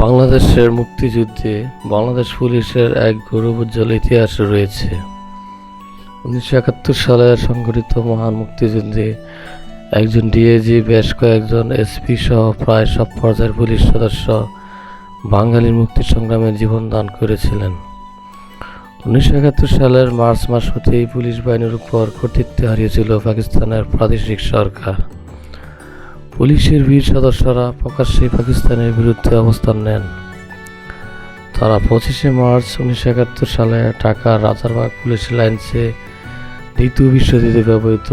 বাংলাদেশের মুক্তিযুদ্ধে বাংলাদেশ পুলিশের এক গৌরবোজ্জ্বল ইতিহাস রয়েছে। উনিশশো একাত্তর সালের সংঘটিত মহান মুক্তিযুদ্ধে একজন ডিএজি বেশ কয়েকজন এসপি সহ প্রায় সব পর্যায়ের পুলিশ সদস্য বাঙালির মুক্তি সংগ্রামে জীবন দান করেছিলেন। উনিশশো একাত্তর সালের মার্চ মাস হতেই পুলিশ বাহিনীর উপর কর্তৃত্ব হারিয়েছিল পাকিস্তানের প্রাদেশিক সরকার। পুলিশের বীর সদস্যরা প্রকাশ্যে পাকিস্তানের বিরুদ্ধে অবস্থান নেন। তারা পঁচিশে মার্চ উনিশশো একাত্তর সালে ঢাকার রাজারবাগ পুলিশ লাইন্সে দ্বিতীয় বিশ্বযুদ্ধে ব্যবহৃত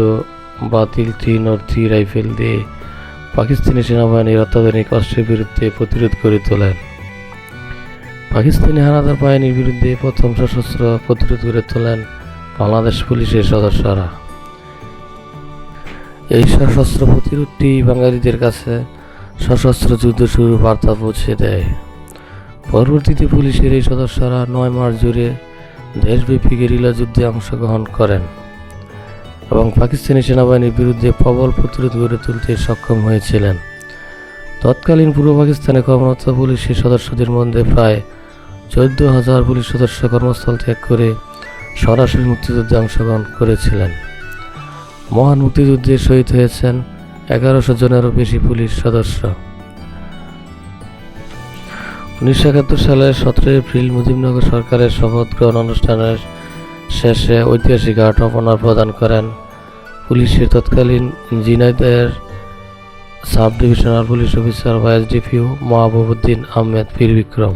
বাতিল থ্রি নর থ্রি রাইফেল দিয়ে পাকিস্তানি সেনাবাহিনীর অত্যাধুনিক অস্ত্রের বিরুদ্ধে প্রতিরোধ করে তোলেন। পাকিস্তানি হানাদার বাহিনীর বিরুদ্ধে প্রথম সশস্ত্র প্রতিরোধ করে তোলেন বাংলাদেশ পুলিশের সদস্যরা। এই সশস্ত্র প্রতিরোধটি বাঙালিদের কাছে সশস্ত্র যুদ্ধ শুরুর বার্তা পৌঁছে দেয়। পরবর্তীতে পুলিশের এই সদস্যরা নয় মাস জুড়ে দেশব্যাপী গেরিলা যুদ্ধে অংশগ্রহণ করেন এবং পাকিস্তানি সেনাবাহিনীর বিরুদ্ধে প্রবল প্রতিরোধ গড়ে তুলতে সক্ষম হয়েছিলেন। তৎকালীন পূর্ব পাকিস্তানে কর্মরত পুলিশের সদস্যদের মধ্যে প্রায় চোদ্দ হাজার পুলিশ সদস্য কর্মস্থল ত্যাগ করে সরাসরি মুক্তিযুদ্ধে অংশগ্রহণ করেছিলেন। মহান মুক্তিযুদ্ধে শহীদ হয়েছেন এগারোশো জনেরও বেশি পুলিশ সদস্য। উনিশশো একাত্তর সালের সতেরো এপ্রিল মুজিবনগর সরকারের শপথ গ্রহণ অনুষ্ঠানের শেষে ঐতিহাসিক আর্ট অপনার প্রদান করেন পুলিশের তৎকালীন ঝিনাইদহের sub divisional police officer vice DPO Mahbubuddin Ahmed Bir Bikram